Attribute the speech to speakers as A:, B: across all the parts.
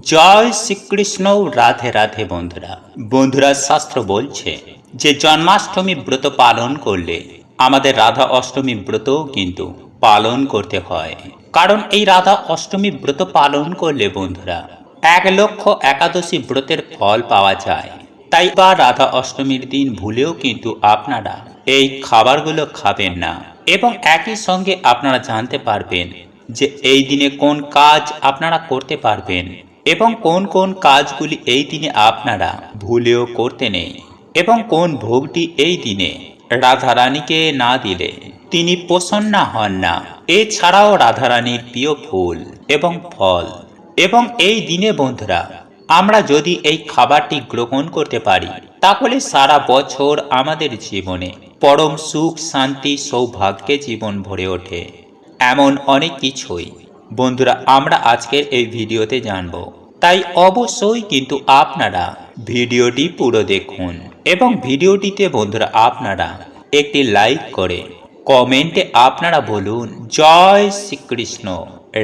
A: জয় শ্রীকৃষ্ণ রাধে রাধে বন্ধুরা। বন্ধুরা শাস্ত্র বলছে যে জন্মাষ্টমী ব্রত পালন করলে আমাদের রাধা অষ্টমী ব্রতও কিন্তু পালন করতে হয়। কারণ এই রাধা অষ্টমী ব্রত পালন করলে বন্ধুরা এক লক্ষ একাদশী ব্রতের ফল পাওয়া যায়। তাই বা রাধা অষ্টমীর দিন ভুলেও কিন্তু আপনারা এই খাবারগুলো খাবেন না। এবং একই সঙ্গে আপনারা জানতে পারবেন যে এই দিনে কোন কাজ আপনারা করতে পারবেন। এবং কোন কোন কাজগুলি এই দিনে আপনারা ভুলেও করতে নেই, এবং কোন ভোগটি এই দিনে রাধারানীকে না দিলে তিনি প্রসন্ন হন না। এছাড়াও রাধারানীর প্রিয় ফুল এবং ফল। এবং এই দিনে বন্ধুরা, আমরা যদি এই খাবারটি গ্রহণ করতে পারি, তাহলে সারা বছর আমাদের জীবনে পরম সুখ, শান্তি, সৌভাগ্যে জীবন ভরে ওঠে। এমন অনেক কিছুই বন্ধুরা, আমরা আজকের এই ভিডিওতে জানব। তাই অবশ্যই কিন্তু আপনারা ভিডিওটি পুরো দেখুন এবং ভিডিওটিতে বন্ধুরা, আপনারা একটি লাইক করে কমেন্টে আপনারা বলুন, জয় শ্রীকৃষ্ণ,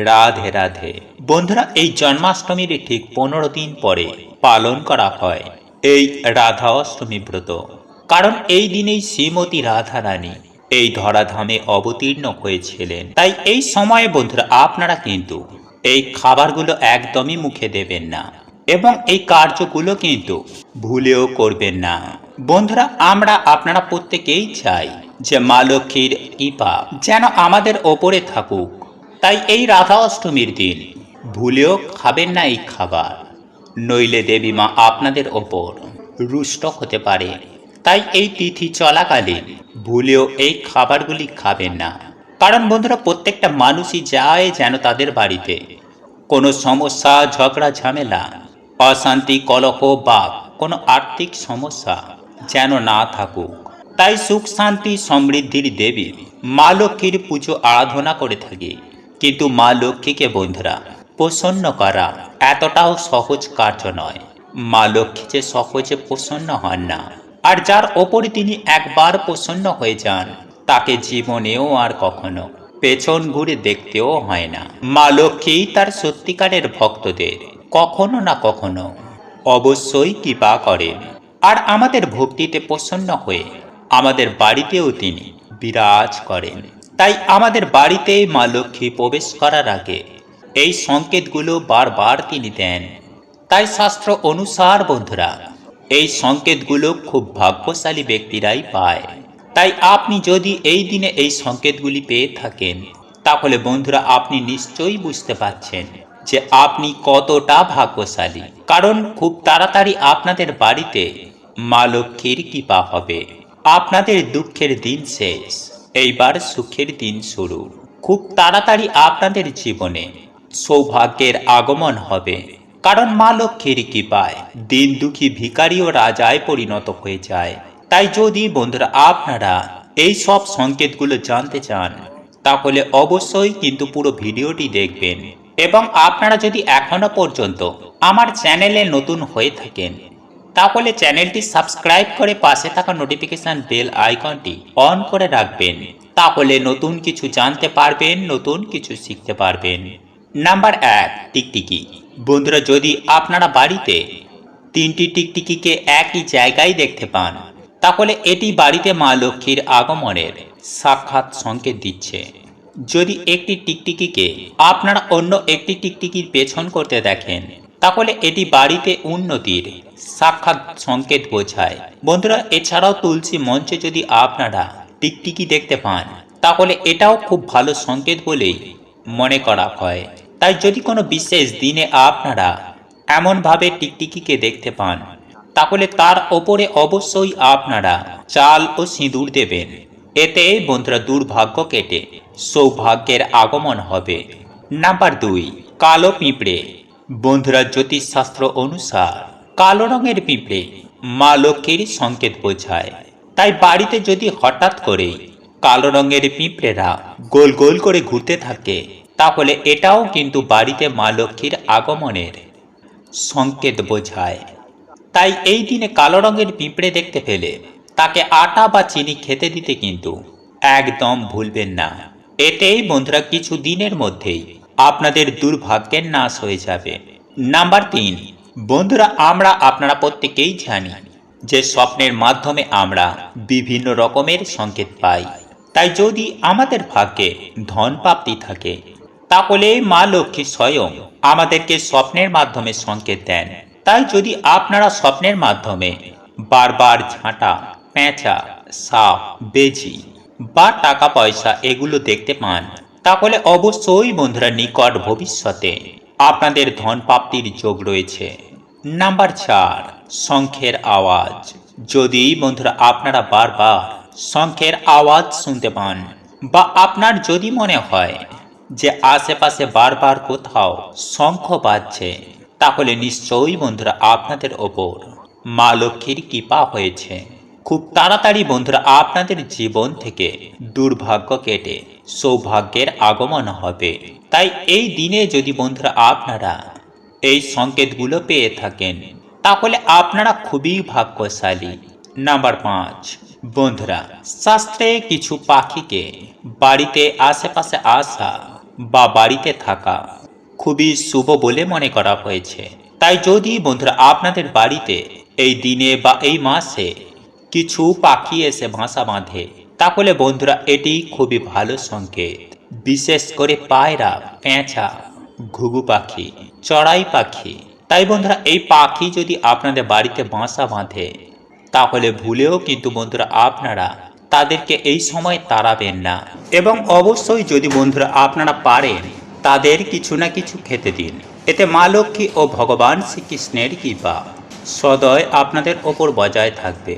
A: রাধে রাধে। বন্ধুরা, এই জন্মাষ্টমীর ঠিক পনেরো দিন পরে পালন করা হয় এই রাধা অষ্টমী ব্রত। কারণ এই দিনেই শ্রীমতী রাধা রানী এই ধরাধামে অবতীর্ণ হয়েছিলেন। তাই এই সময়ে বন্ধুরা আপনারা কিন্তু এই খাবারগুলো একদমই মুখে দেবেন না এবং এই কার্যগুলো কিন্তু ভুলেও করবেন না। বন্ধুরা, আমরা আপনারা প্রত্যেকেই চাই যে মা লক্ষ্মীর কৃপা যেন আমাদের ওপরে থাকুক। তাই এই রাধা অষ্টমীর দিন ভুলেও খাবেন না এই খাবার। নইলে দেবী মা আপনাদের ওপর রুষ্ট হতে পারে। তাই এই তিথি চলাকালীন ভুলেও এই খাবারগুলি খাবেন না। কারণ বন্ধুরা, প্রত্যেকটা মানুষই যায় যেন তাদের বাড়িতে। কোনো সমস্যা, ঝগড়া, ঝামেলা, অশান্তি, কলহ বা কোনো আর্থিক সমস্যা যেন না থাকুক। তাই সুখ, শান্তি, সমৃদ্ধির দেবী মা লক্ষ্মীর পুজো আরাধনা করে থাকি। কিন্তু মা লক্ষ্মীকে বন্ধুরা, প্রসন্ন করা এতটাও সহজ কার্য নয়। মা লক্ষ্মী যে সহজে প্রসন্ন হন না। আর যার ওপরে তিনি একবার প্রসন্ন হয়ে যান, তাকে জীবনেও আর কখনো পেছন ঘুরে দেখতেও হয় না। মা লক্ষ্মী তার সত্যিকারের ভক্তদের, কখনো না কখনো অবশ্যই কৃপা করেন। আর আমাদের ভক্তিতে প্রসন্ন হয়ে আমাদের বাড়িতেও তিনি বিরাজ করেন। তাই আমাদের বাড়িতে মা লক্ষ্মী প্রবেশ করার আগে এই সংকেতগুলো বারবার তিনি দেন। তাই শাস্ত্র অনুসার, বন্ধুরা এই সংকেতগুলো খুব ভাগ্যশালী ব্যক্তিরাই পায়। তাই আপনি যদি এই দিনে এই সংকেতগুলি পেয়ে থাকেন, তাহলে বন্ধুরা আপনি নিশ্চয়ই বুঝতে পারছেন যে আপনি কতটা ভাগ্যশালী। কারণ খুব তাড়াতাড়ি আপনাদের বাড়িতে মা লক্ষ্মীর কৃপা হবে। আপনাদের দুঃখের দিন শেষ। এইবার সুখের দিন শুরু। খুব তাড়াতাড়ি আপনাদের জীবনে সৌভাগ্যের আগমন হবে। কারণ মা লক্ষ্মীর কৃপায় দিন দুঃখী ভিকারি ও রাজায় পরিণত হয়ে যায়। তাই যদি বন্ধুরা আপনারা এই সব সংকেতগুলো জানতে চান, তাহলে অবশ্যই কিন্তু পুরো ভিডিওটি দেখবেন। এবং আপনারা যদি এখনও পর্যন্ত আমার চ্যানেলে নতুন হয়ে থাকেন, তাহলে চ্যানেলটি সাবস্ক্রাইব করে পাশে থাকা নোটিফিকেশন বেল আইকনটি অন করে রাখবেন। তাহলে নতুন কিছু জানতে পারবেন, নতুন কিছু শিখতে পারবেন। নাম্বার এক, টিকটিকি। বন্ধুরা, যদি আপনারা বাড়িতে তিনটি টিকটিকিকে একই জায়গায় দেখতে পান, তাহলে এটি বাড়িতে মা লক্ষ্মীর আগমনের সাক্ষাৎ সংকেত দিচ্ছে। যদি একটি টিকটিকিকে আপনারা অন্য একটি টিকটিকির পেছন করতে দেখেন, তাহলে এটি বাড়িতে উন্নতির সাক্ষাৎ সংকেত বোঝায়। বন্ধুরা, এছাড়াও তুলসী মঞ্চে যদি আপনারা টিকটিকি দেখতে পান, তাহলে এটাও খুব ভালো সংকেত বলেই মনে করা হয়। তাই যদি কোনো বিশেষ দিনে আপনারা এমনভাবে টিকটিকিকে দেখতে পান, তাহলে তার ওপরে অবশ্যই আপনারা চাল ও সিঁদুর দেবেন। এতে বন্ধুরা দুর্ভাগ্য কেটে সৌভাগ্যের আগমন হবে। নাম্বার দুই, কালো পিঁপড়ে। বন্ধুরা জ্যোতিষশাস্ত্র অনুসার কালো রঙের পিঁপড়ে মা লক্ষ্মীর সংকেত বোঝায়। তাই বাড়িতে যদি হঠাৎ করে কালো রঙের পিঁপড়েরা গোল গোল করে ঘুরতে থাকে তাহলে এটাও কিন্তু বাড়িতে মা লক্ষ্মীর আগমনের সংকেত বোঝায়। তাই এই দিনে কালো রঙের পিঁপড়ে দেখতে পেলে তাকে আটা বা চিনি খেতে দিতে কিন্তু একদম ভুলবেন না। এতেই বন্ধুরা কিছু দিনের মধ্যেই আপনাদের দুর্ভাগ্যের নাশ হয়ে যাবে। নাম্বার তিন, বন্ধুরা আমরা আপনারা প্রত্যেকেই জানি যে স্বপ্নের মাধ্যমে আমরা বিভিন্ন রকমের সংকেত পাই। তাই যদি আমাদের ভাগ্যে ধন প্রাপ্তি থাকে তাহলে মা লক্ষ্মী স্বয়ং আমাদেরকে স্বপ্নের মাধ্যমে সংকেত দেন। তাই যদি আপনারা স্বপ্নের মাধ্যমে বারবার ঝাঁটা, পেঁচা, সাপ, বেজি বা টাকা পয়সা এগুলো দেখতে পান, তাহলে অবশ্যই বন্ধুরা নিকট ভবিষ্যতে আপনাদের ধন প্রাপ্তির যোগ রয়েছে। নাম্বার চার, শঙ্খের আওয়াজ। যদি বন্ধুরা আপনারা বারবার শঙ্খের আওয়াজ শুনতে পান বা আপনার যদি মনে হয় যে আশেপাশে বারবার কোথাও শঙ্খ বাজছে, তাহলে নিশ্চয়ই বন্ধুরা আপনাদের ওপর মা লক্ষ্মীর কৃপা হয়েছে। খুব তাড়াতাড়ি বন্ধুরা আপনাদের জীবন থেকে দুর্ভাগ্য কেটে সৌভাগ্যের আগমন হবে। তাই এই দিনে যদি বন্ধুরা আপনারা এই সংকেতগুলো পেয়ে থাকেন, তাহলে আপনারা খুবই ভাগ্যশালী। নাম্বার পাঁচ, বন্ধুরা, শাস্ত্রে কিছু পাখিকে বাড়িতে আশেপাশে আসা বা বাড়িতে থাকা খুবই শুভ বলে মনে করা হয়েছে। তাই যদি বন্ধুরা আপনাদের বাড়িতে এই দিনে বা এই মাসে কিছু পাখি এসে বাসা বাঁধে, তাহলে বন্ধুরা এটি খুবই ভালো সংকেত। বিশেষ করে পায়রা, পেঁচা, ঘুঘু পাখি, চড়াই পাখি। তাই বন্ধুরা এই পাখি যদি আপনাদের বাড়িতে বাসা বাঁধে, তাহলে ভুলেও কিন্তু বন্ধুরা আপনারা তাদেরকে এই সময় তাড়াবেন না। এবং অবশ্যই যদি বন্ধুরা আপনারা পারেন, তাদের কিছু না কিছু খেতে দিন। এতে মা লক্ষ্মী ও ভগবান শ্রীকৃষ্ণের কৃপা। সদয় আপনাদের ওপর বজায় থাকবে।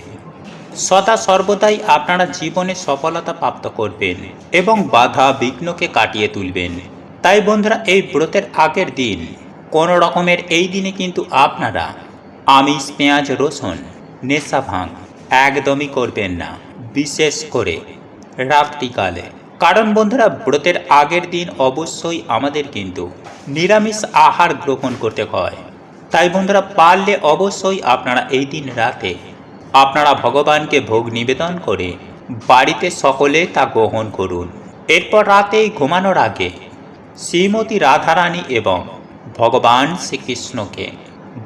A: সদা সর্বদাই আপনারা জীবনে সফলতা প্রাপ্ত করবেন এবং বাধা বিঘ্নকে কাটিয়ে তুলবেন। তাই বন্ধুরা, এই ব্রতের আগের দিন, কোনো রকমের এই দিনে কিন্তু আপনারা আমিষ, পেঁয়াজ, রসুন, নেশা ভাঙ একদমই করবেন না। বিশেষ করে রাত্রিকালে। কারণ বন্ধুরা, ব্রতের আগের দিন অবশ্যই আমাদের কিন্তু নিরামিষ আহার গ্রহণ করতে হয়। তাই বন্ধুরা, পারলে অবশ্যই আপনারা এই দিন রাতে আপনারা ভগবানকে ভোগ নিবেদন করে বাড়িতে সকলে তা গ্রহণ করুন। এরপর রাতে ঘুমানোর আগে শ্রীমতী রাধারানী এবং ভগবান শ্রীকৃষ্ণকে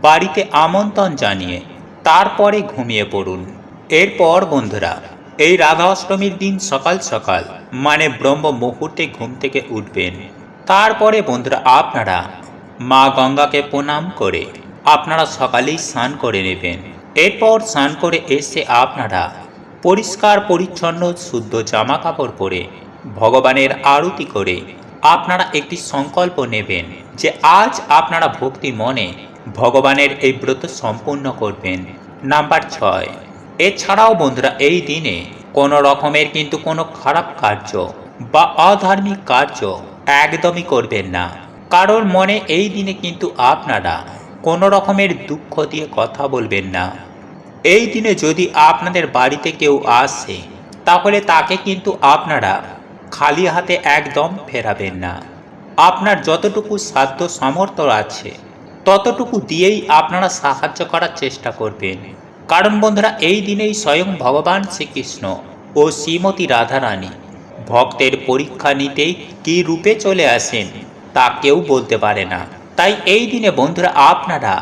A: বাড়িতে আমন্ত্রণ জানিয়ে তারপরে ঘুমিয়ে পড়ুন। এরপর বন্ধুরা এই রাধা অষ্টমীর দিন সকাল সকাল মানে ব্রহ্ম মুহূর্তে ঘুম থেকে উঠবেন। তারপরে বন্ধুরা আপনারা মা গঙ্গাকে প্রণাম করে আপনারা সকালেই স্নান করে নেবেন। এরপর স্নান করে এসে আপনারা পরিষ্কার পরিচ্ছন্ন শুদ্ধ জামা কাপড় পরে ভগবানের আরতি করে আপনারা একটি সংকল্প নেবেন যে আজ আপনারা ভক্তি মনে ভগবানের এই ব্রত সম্পূর্ণ করবেন। নাম্বার ছয় এছাড়াও বন্ধুরা, এই দিনে কোনো রকমের কিন্তু কোনো খারাপ কার্য বা অধার্মিক কার্য একদমই করবেন না। কারোর মনে এই দিনে কিন্তু আপনারা কোনো রকমের দুঃখ দিয়ে কথা বলবেন না। এই দিনে যদি আপনাদের বাড়িতে কেউ আসে, তাহলে তাকে কিন্তু আপনারা খালি হাতে একদম ফেরাবেন না। আপনার যতটুকু সাধ্য সামর্থ্য আছে, ততটুকু দিয়েই আপনারা সাহায্য করার চেষ্টা করবেন। কারণ বন্ধুরা, এই দিনেই স্বয়ং ভগবান শ্রীকৃষ্ণ ও শ্রীমতী রাধারানী ভক্তের পরীক্ষা নিতেই কী রূপে চলে আসেন তা কেউ বলতে পারে না। তাই এই দিনে বন্ধুরা, আপনারা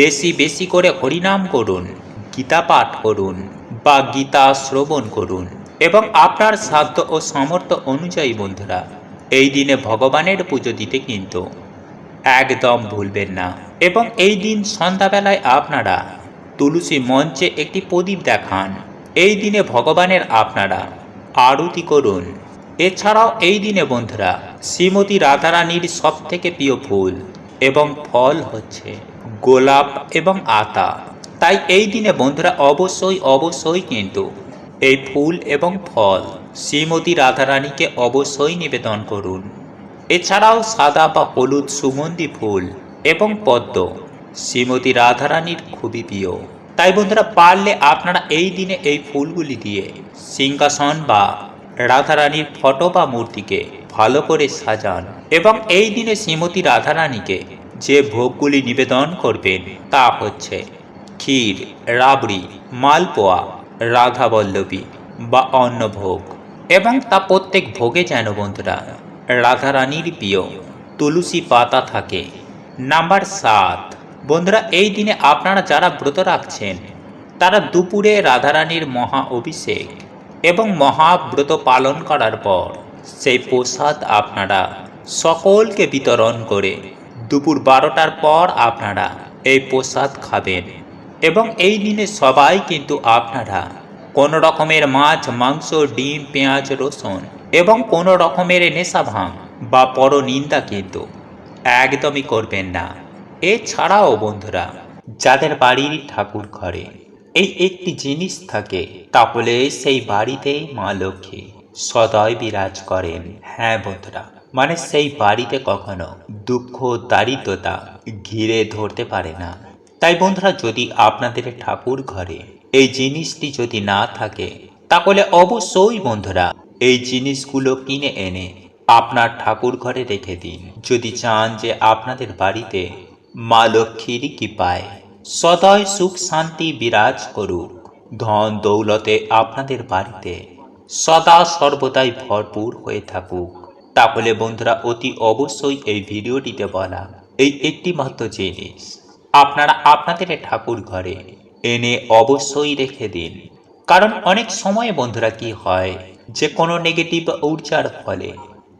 A: বেশি বেশি করে হরিনাম করুন, গীতা পাঠ করুন বা গীতা শ্রবণ করুন এবং আপনার সাধ্য ও সামর্থ্য অনুযায়ী বন্ধুরা, এই দিনে ভগবানের পুজো দিতে কিন্তু একদম ভুলবেন না। এবং এই দিন সন্ধ্যাবেলায় আপনারা তুলসী মঞ্চে একটি প্রদীপ দেখান। এই দিনে ভগবানের আপনারা আরতি করুন। এছাড়াও এই দিনে বন্ধুরা, শ্রীমতী রাধারানীর সব থেকে প্রিয় ফুল এবং ফল হচ্ছে গোলাপ এবং আতা। তাই এই দিনে বন্ধুরা অবশ্যই অবশ্যই কিন্তু এই ফুল এবং ফল শ্রীমতী রাধারানীকে অবশ্যই নিবেদন করুন। এছাড়াও সাদা বা হলুদ সুগন্ধি ফুল এবং পদ্ম শ্রীমতী রাধারানীর খুবই প্রিয়। তাই বন্ধুরা, পারলে আপনারা এই দিনে এই ফুলগুলি দিয়ে সিংহাসন বা রাধারানীর ফটো বা মূর্তিকে ভালো করে সাজান এবং এই দিনে শ্রীমতী রাধারানীকে যে ভোগগুলি নিবেদন করবেন তা হচ্ছে ক্ষীর, রাবড়ি, মালপোয়া রাধা বল্লভী বা অন্নভোগ এবং তা প্রত্যেক ভোগে যেন বন্ধুরা রাধারানীর প্রিয় তুলসী পাতা থাকে। নাম্বার সাত বন্ধুরা, এই দিনে আপনারা যারা ব্রত রাখছেন, তারা দুপুরে রাধারানীর মহা অভিষেক এবং মহাব্রত পালন করার পর সেই প্রসাদ আপনারা সকলকে বিতরণ করে দুপুর বারোটার পর আপনারা এই প্রসাদ খাবেন। এবং এই দিনে সবাই কিন্তু আপনারা কোনো রকমের মাছ, মাংস, ডিম, পেঁয়াজ, রসুন এবং কোনো রকমের নেশা ভাঙ বা পরনিন্দা কিন্তু একদমই করবেন না। এছাড়াও বন্ধুরা, যাদের বাড়ির ঠাকুর ঘরে এই একটি জিনিস থাকে তাহলে সেই বাড়িতেই মা লক্ষ্মী সদয় বিরাজ করেন। হ্যাঁ বন্ধুরা মানে সেই বাড়িতে কখনো দুঃখ, দারিদ্রতা ঘিরে ধরতে পারে না। তাই বন্ধুরা, যদি আপনাদের ঠাকুর ঘরে এই জিনিসটি যদি না থাকে তাহলে অবশ্যই বন্ধুরা, এই জিনিসগুলো কিনে এনে আপনার ঠাকুর ঘরে রেখে দিন। যদি চান যে আপনাদের বাড়িতে মা লক্ষ্মীর কি পায় সদয় সুখ শান্তি বিরাজ করুক। ধন দৌলতে আপনাদের বাড়িতে। সদা সর্বদাই ভরপুর হয়ে থাকুক। তাহলে বন্ধুরা, অতি অবশ্যই এই ভিডিওটিতে বলা এই একটি মাত্র জিনিস। আপনারা আপনাদের ঠাকুর ঘরে এনে অবশ্যই রেখে দিন। কারণ অনেক সময় বন্ধুরা কি হয়, যে কোনো নেগেটিভ ঊর্জার ফলে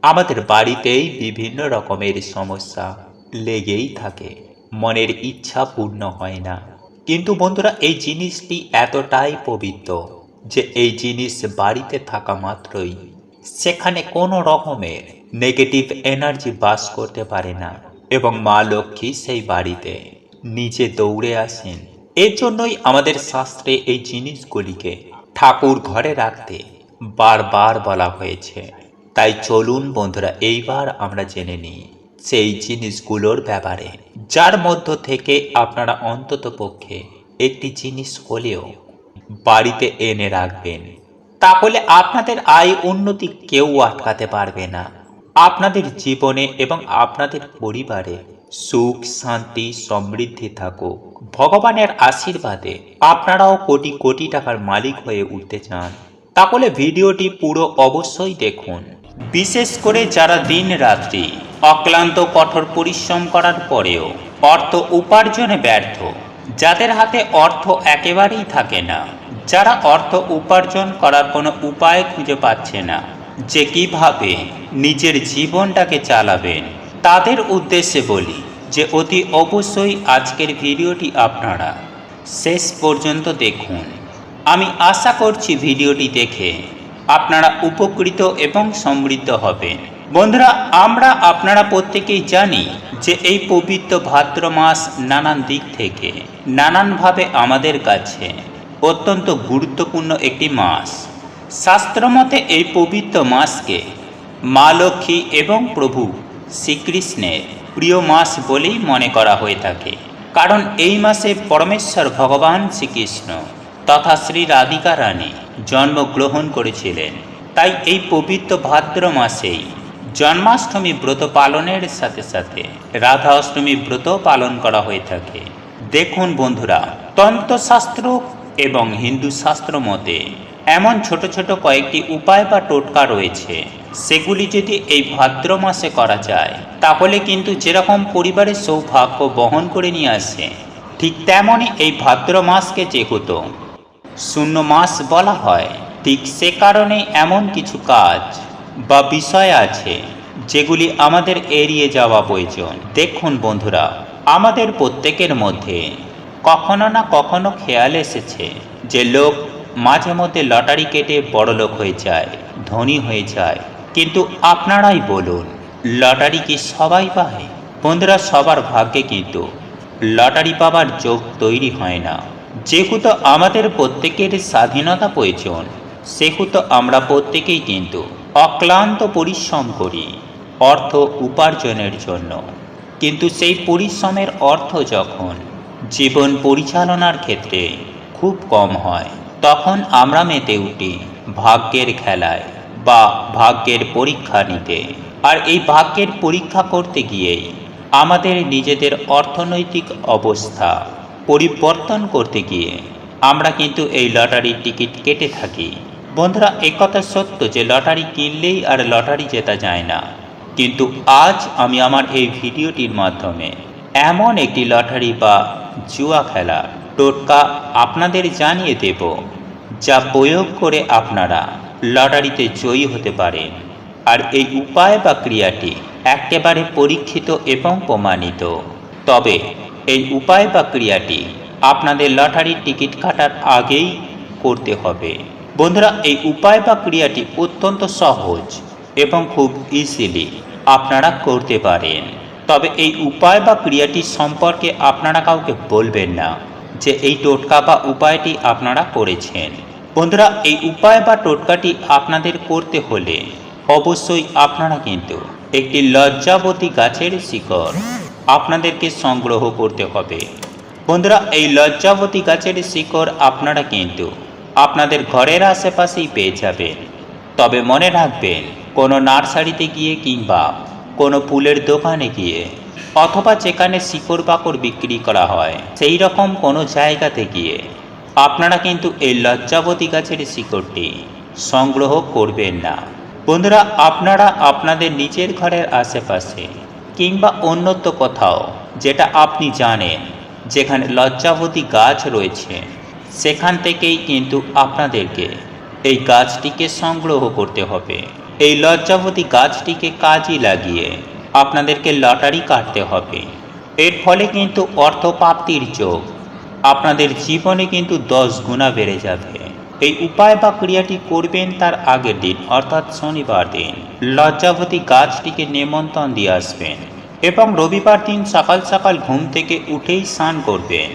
A: আমাদের বাড়িতেই বিভিন্ন রকমের সমস্যা লেগেই থাকে। মনের ইচ্ছা পূর্ণ হয় না। কিন্তু বন্ধুরা, এই জিনিসটি এতটাই পবিত্র যে এই জিনিস বাড়িতে থাকা মাত্রই সেখানে কোনো রকমের নেগেটিভ এনার্জি বাস করতে পারে না এবং মা লক্ষ্মী সেই বাড়িতে নিজে দৌড়ে আসেন। এর জন্যই আমাদের শাস্ত্রে এই জিনিসগুলিকে ঠাকুর ঘরে রাখতে বারবার বলা হয়েছে। তাই চলুন বন্ধুরা, এইবার আমরা জেনে নিই সেই জিনিসগুলোর ব্যাপারে, যার মধ্য থেকে আপনারা অন্তত পক্ষে একটি জিনিস হলেও বাড়িতে এনে রাখবেন, তাহলে আপনাদের আয় উন্নতি কেউ আটকাতে পারবে না। আপনাদের জীবনে এবং আপনাদের পরিবারে সুখ, শান্তি, সমৃদ্ধি থাকুক। ভগবানের আশীর্বাদে আপনারাও কোটি কোটি টাকার মালিক হয়ে উঠতে চান। তাহলে ভিডিওটি পুরো অবশ্যই দেখুন। বিশেষ করে যারা দিন রাত্রি অক্লান্ত, কঠোর পরিশ্রম করার পরেও অর্থ উপার্জনে ব্যর্থ, যাদের হাতে অর্থ একেবারেই থাকে না, যারা অর্থ উপার্জন করার কোনো উপায় খুঁজে পাচ্ছে না, যে কীভাবে নিজের জীবনটাকে চালাবেন, তাদের উদ্দেশ্যে বলি যে অতি অবশ্যই আজকের ভিডিওটি আপনারা শেষ পর্যন্ত দেখুন। আমি আশা করছি ভিডিওটি দেখে আপনারা উপকৃত এবং সমৃদ্ধ হবেন। বন্ধুরা, আমরা আপনারা প্রত্যেকেই জানি যে এই পবিত্র ভাদ্র মাস নানান দিক থেকে, নানানভাবে আমাদের কাছে অত্যন্ত গুরুত্বপূর্ণ একটি মাস। শাস্ত্রমতে এই পবিত্র মাসকে মা লক্ষ্মী এবং প্রভু শ্রীকৃষ্ণের প্রিয় মাস বলেই মনে করা হয়ে থাকে। কারণ এই মাসে পরমেশ্বর ভগবান শ্রীকৃষ্ণ তথা শ্রী রাধিকা রানী জন্মগ্রহণ করেছিলেন। তাই এই পবিত্র ভাদ্র মাসেই জন্মাষ্টমী ব্রত পালনের সাথে সাথে রাধা অষ্টমী ব্রত পালন করা হয়ে থাকে। দেখুন বন্ধুরা তন্ত্রশাস্ত্র এবং হিন্দু শাস্ত্র মতে এমন ছোট ছোট কয়েকটি উপায় বা টোটকা রয়েছে। সেগুলি যদি এই ভাদ্র মাসে করা যায়, তাহলে কিন্তু যেরকম পরিবারের সৌভাগ্য বহন করে নিয়ে আসে, ঠিক তেমনই এই ভাদ্র মাসকে যেহেতু শূন্য মাস বলা হয়। ঠিক সে কারণে এমন কিছু কাজ বা বিষয় আছে যেগুলি আমাদের এড়িয়ে যাওয়া প্রয়োজন। দেখুন বন্ধুরা, আমাদের প্রত্যেকের মধ্যে কখনো না কখনো খেয়াল এসেছে যে লোক মাঝে মধ্যে লটারি কেটে বড়লোক হয়ে যায়, ধনী হয়ে যায়। কিন্তু আপনারাই বলুন, লটারি কি সবাই পায়? বন্ধুরা, সবার ভাগ্যে কিন্তু লটারি পাবার যোগ তৈরি হয় না। যেহেতু আমাদের প্রত্যেকের স্বাধীনতা প্রয়োজন, সেহেতু আমরা প্রত্যেকেই কিন্তু অক্লান্ত পরিশ্রম করি অর্থ উপার্জনের জন্য। কিন্তু সেই পরিশ্রমের অর্থ যখন জীবন পরিচালনার ক্ষেত্রে খুব কম হয়, তখন আমরা মেতে উঠি ভাগ্যের খেলায় বা ভাগ্যের পরীক্ষা নিতে। আর এই ভাগ্যের পরীক্ষা করতে গিয়েই আমাদের নিজেদের অর্থনৈতিক অবস্থা পরিবর্তন করতে গিয়ে আমরা কিন্তু এই লটারির টিকিট কেটে থাকি। বন্ধুরা একথা সত্য যে লটারি কিনলেই আর লটারি জেতা যায় না। কিন্তু আজ আমি আমার এই ভিডিওটির মাধ্যমে এমন একটি লটারি বা জুয়া খেলা টোটকা আপনাদের জানিয়ে দেব, যা প্রয়োগ করে আপনারা লটারিতে জয়ী হতে পারেন। আর এই উপায় বা ক্রিয়াটি একেবারে পরীক্ষিত এবং প্রমাণিত। তবে এই উপায় বা ক্রিয়াটি আপনাদের লটারির টিকিট কাটার আগেই করতে হবে। বন্ধুরা, এই উপায় বা ক্রিয়াটি অত্যন্ত সহজ এবং খুব ইজিলি আপনারা করতে পারেন। তবে এই উপায় বা ক্রিয়াটি সম্পর্কে আপনারা কাউকে বলবেন না যে এই টোটকা বা উপায়টি আপনারা করেছেন। বন্ধুরা, এই উপায় বা টোটকাটি আপনাদের করতে হলে অবশ্যই আপনারা কিন্তু একটি লজ্জাবতী গাছের শিকড় আপনাদেরকে সংগ্রহ করতে হবে। বন্ধুরা, এই লজ্জাবতী গাছের শিকড় আপনারা কিন্তু আপনাদের ঘরের আশেপাশেই পেয়ে যাবেন। তবে মনে রাখবেন, কোনো নার্সারিতে গিয়ে কিংবা কোনো ফুলের দোকানে গিয়ে অথবা যেখানে শিকড় বাকড় বিক্রি করা হয়, সেই রকম কোনো জায়গাতে গিয়ে আপনারা কিন্তু এই লজ্জাবতী গাছের শিকড়টি সংগ্রহ করবেন না। বন্ধুরা, আপনারা আপনাদের নিজের ঘরের আশেপাশে কিংবা অন্যত্র কোথাও, যেটা আপনি জানেন, যেখানে লজ্জাবতী গাছ রয়েছে, সেখান থেকেই কিন্তু আপনাদেরকে এই গাছটিকে সংগ্রহ করতে হবে। এই লজ্জাবতী গাছটিকে কাজে লাগিয়ে আপনাদেরকে লটারি কাটতে হবে। এর ফলে কিন্তু অর্থপ্রাপ্তির যোগ আপনাদের জীবনে কিন্তু দশ গুণা বেড়ে যাবে। এই উপায় বা ক্রিয়াটি করবেন তার আগের দিন, অর্থাৎ শনিবার দিন। লজ্জাবতী গাছটিকে নেমন্তণ দিয়ে আসবেন এবং রবিবার দিন সকাল সকাল ঘুম থেকে উঠেই স্নান করবেন।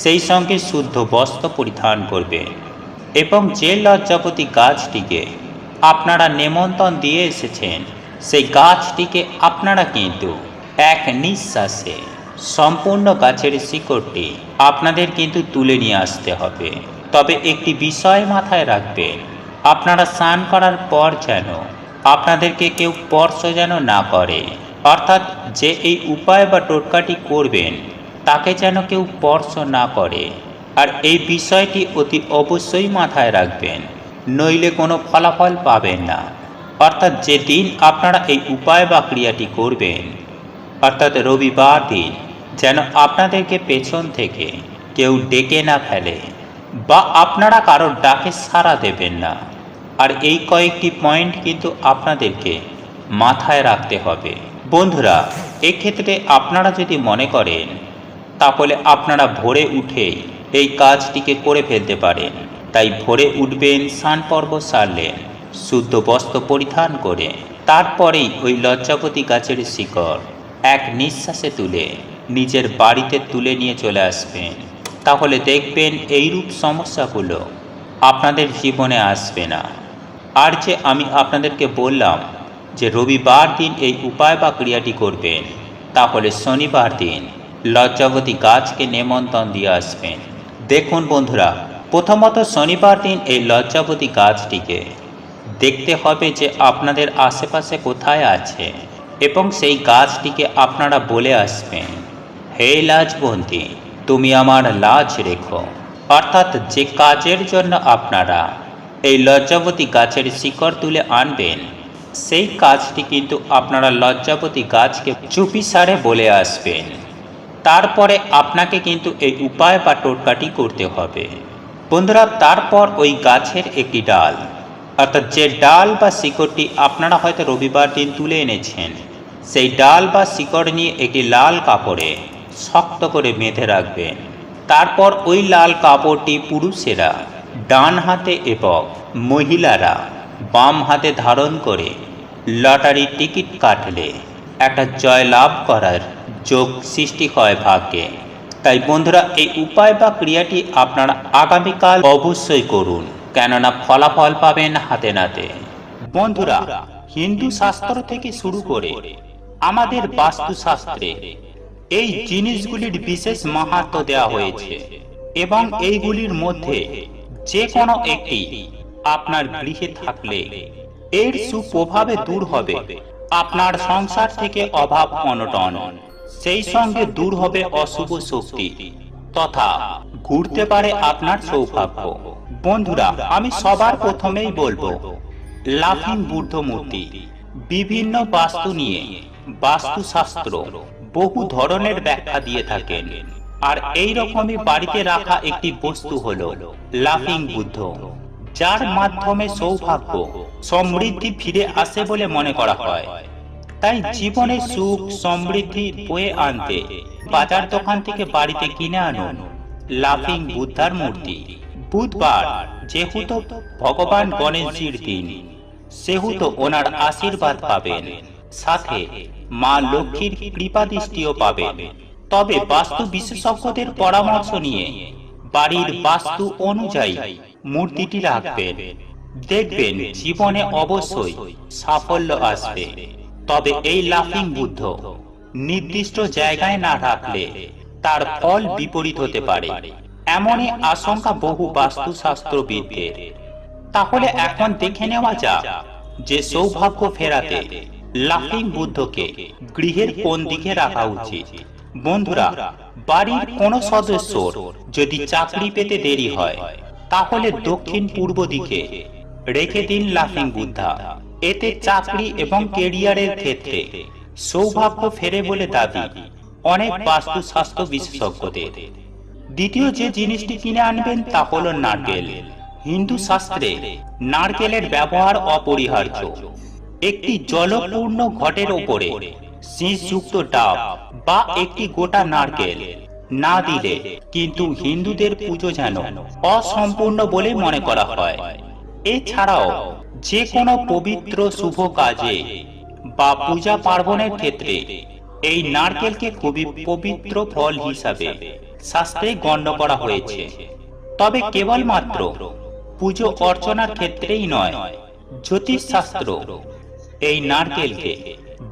A: সেই সঙ্গে শুদ্ধ বস্ত্র পরিধান করবেন এবং যে লজ্জাপতি গাছটিকে আপনারা নেমন্তণ দিয়ে এসেছেন, সেই গাছটিকে আপনারা কিন্তু এক নিঃশ্বাসে সম্পূর্ণ গাছের শিকড়টি আপনাদের কিন্তু তুলে নিয়ে আসতে হবে। তবে একটি বিষয় মাথায় রাখবেন, আপনারা স্নান করার পর যেন আপনাদেরকে কেউ স্পর্শ যেন না করে, অর্থাৎ যে এই উপায় বা টোটকাটি করবেন, তাকে যেন কেউ স্পর্শ না করে। আর এই বিষয়টি অতি অবশ্যই মাথায় রাখবেন, নইলে কোনো ফলাফল পাবেন না। অর্থাৎ যে দিন আপনারা এই উপায় বা ক্রিয়াটি করবেন, অর্থাৎ রবিবার দিন, যেন আপনাদেরকে পেছন থেকে কেউ ডেকে না ফেলে। বা আপনারা কারোর ডাকে সাড়া দেবেন না। আর এই কয়েকটি পয়েন্ট কিন্তু আপনাদেরকে মাথায় রাখতে হবে। বন্ধুরা, এক্ষেত্রে আপনারা যদি মনে করেন, তাহলে আপনারা ভোরে উঠেই এই কাজটিকে করে ফেলতে পারেন। তাই ভোরে উঠবেন, স্নান পর্ব সারলেন, শুদ্ধ বস্ত্র পরিধান করে, তারপরেই ওই লজ্জাপতি গাছের শিকড় এক নিঃশ্বাসে তুলে নিজের বাড়িতে তুলে নিয়ে চলে আসবেন। তাহলে দেখবেন এইরূপ সমস্যাগুলো আপনাদের জীবনে আসবে না। আর যে আমি আপনাদেরকে বললাম যে রবিবার দিন এই উপায় বা ক্রিয়াটি করবেন, তাহলে শনিবার দিন লজ্জাবতী গাছকে নেমন্তণ দিয়ে আসবেন। দেখুন বন্ধুরা, প্রথমত শনিবার দিন এই লজ্জাবতী গাছটিকে দেখতে হবে যে আপনাদের আশেপাশে কোথায় আছে এবং সেই গাছটিকে আপনারা বলে আসবেন, হে লাজবন্তী তুমি আমার লাজ রেখো। অর্থাৎ যে কাজের জন্য আপনারা এই লজ্জাবতী গাছের শিকড় তুলে আনবেন, সেই কাজটি কিন্তু আপনারা লজ্জাবতী গাছকে চুপি সারে বলে আসবেন। তারপরে আপনাকে কিন্তু এই উপায় বা টোটকাটি করতে হবে। বন্ধুরা, তারপর ওই গাছের একটি ডাল, অর্থাৎ যে ডাল বা শিকড়টি আপনারা হয়তো রবিবার দিন তুলে এনেছেন, সেই ডাল বা শিকড় নিয়ে একটি লাল কাপড়ে শক্ত করে বেঁধে রাখবেন। তারপর ওই লাল কাপড়টি পুরুষেরা, ডান হাতে এবং মহিলারা বাম হাতে ধারণ করে লটারির টিকিট কাটলে একটা জয় লাভ করার যোগ সৃষ্টি হয় ভাগ্যে। তাই বন্ধুরা, এই উপায় বা ক্রিয়াটি আপনারা আগামীকাল অবশ্যই করুন, কেননা ফলাফল পাবেন হাতে নাতে। বন্ধুরা, হিন্দু শাস্ত্র থেকে শুরু করে আমাদের বাস্তুশাস্ত্রে এই জিনিসগুলির বিশেষ মাহাত্ম দেওয়া হয়েছে এবং এইগুলির মধ্যে যে কোনো একটি আপনার গৃহে থাকলে এর সুপ্রভাবে দূর হবে, আপনার সংসার থেকে অভাব অনটন, সেই সঙ্গে দূর হবে অশুভ শক্তি, তথা ঘুরতে পারে আপনার সৌভাগ্য। বন্ধুরা, আমি সবার প্রথমেই বলব, লাফিং বুদ্ধ মূর্তি বিভিন্ন বাস্তু নিয়ে, বাস্তুশাস্ত্র বহু ধরনের ব্যাখ্যা দিয়ে থাকেন। আর এই রকমই বাড়িতে রাখা একটি বস্তু হলো লাফিং বুদ্ধ, যার মাধ্যমে সৌভাগ্য, সমৃদ্ধি ফিরে আসে বলে মনে করা হয়। তাই জীবনে সুখ, সমৃদ্ধি বয়ে আনতে বাজার দোকান থেকে বাড়িতে কিনে আনুন লাফিং বুদ্ধার মূর্তি। বুধবার, যেহেতু ভগবান গণেশজির দিন, সেহেতু ওনার আশীর্বাদ পাবেন। সাথে মা লক্ষ্মীর কৃপা দৃষ্টিও পাবেন তবে বাস্তু বিশেষজ্ঞদের পরামর্শ নিয়ে বাড়ির বাস্তু অনুযায়ী মূর্তিটি রাখবেন। দেখবেন জীবনে অবশ্যই সাফল্য আসবে। তবে এই লাফিং বুদ্ধ নির্দিষ্ট জায়গায় না রাখলে তার ফল বিপরীত হতে পারে। এমনই আশঙ্কা বহু বাস্তুশাস্ত্রবিদদের। তাহলে এখন দেখে নেওয়া যাক যে সৌভাগ্য ফেরাতে লাফিং বুদ্ধকে গৃহের কোন দিকে রাখা উচিত? বন্ধুরা বাড়ির কোন সদস্যর যদি চাকরি পেতে দেরি হয় তাহলে দক্ষিণ পূর্ব দিকে রেখে দিন লাফিং বুদ্ধা। এতে চাকরি এবং কেরিয়ারের ক্ষেত্রে সৌভাগ্য ফেরে বলে দাবি অনেক বাস্তুশাস্ত্র বিশেষজ্ঞদের। দ্বিতীয় যে জিনিসটি কিনে আনবেন তা হল নারকেল। হিন্দু শাস্ত্রে নারকেলের ব্যবহার অপরিহার্য। একটি জলপূর্ণ ঘটের ওপরে শীষযুক্ত ডাব বা একটি গোটা নারকেল। না দিলে কিন্তু হিন্দুদের পুজো যেন অসম্পূর্ণ বলে মনে করা হয়। এছাড়াও যে কোনো পবিত্র শুভ কাজে বা পূজা পার্বণের ক্ষেত্রে এই নারকেলকে খুবই পবিত্র ফল হিসাবে শাস্ত্রে গণ্য করা হয়েছে। তবে কেবলমাত্র পুজো অর্চনার ক্ষেত্রেই নয় জ্যোতিষ শাস্ত্র এই নারকেলকে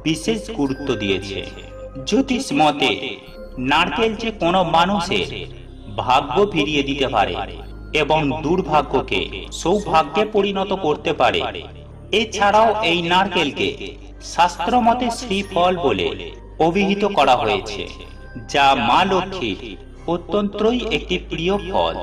A: বিশেষ গুরুত্ব দিয়েছে। জ্যোতিষ মতে, নারকেল যে কোনো মানুষের ভাগ্য ফিরিয়ে দিতে পারে এবং দুর্ভাগ্যকে সৌভাগ্যে পরিণত করতে পারে। এছাড়াও এই নারকেলকে শাস্ত্র মতে শ্রীফল বলে অভিহিত করা হয়েছে, যা মা লক্ষ্মীর অত্যন্তই একটি প্রিয় ফল।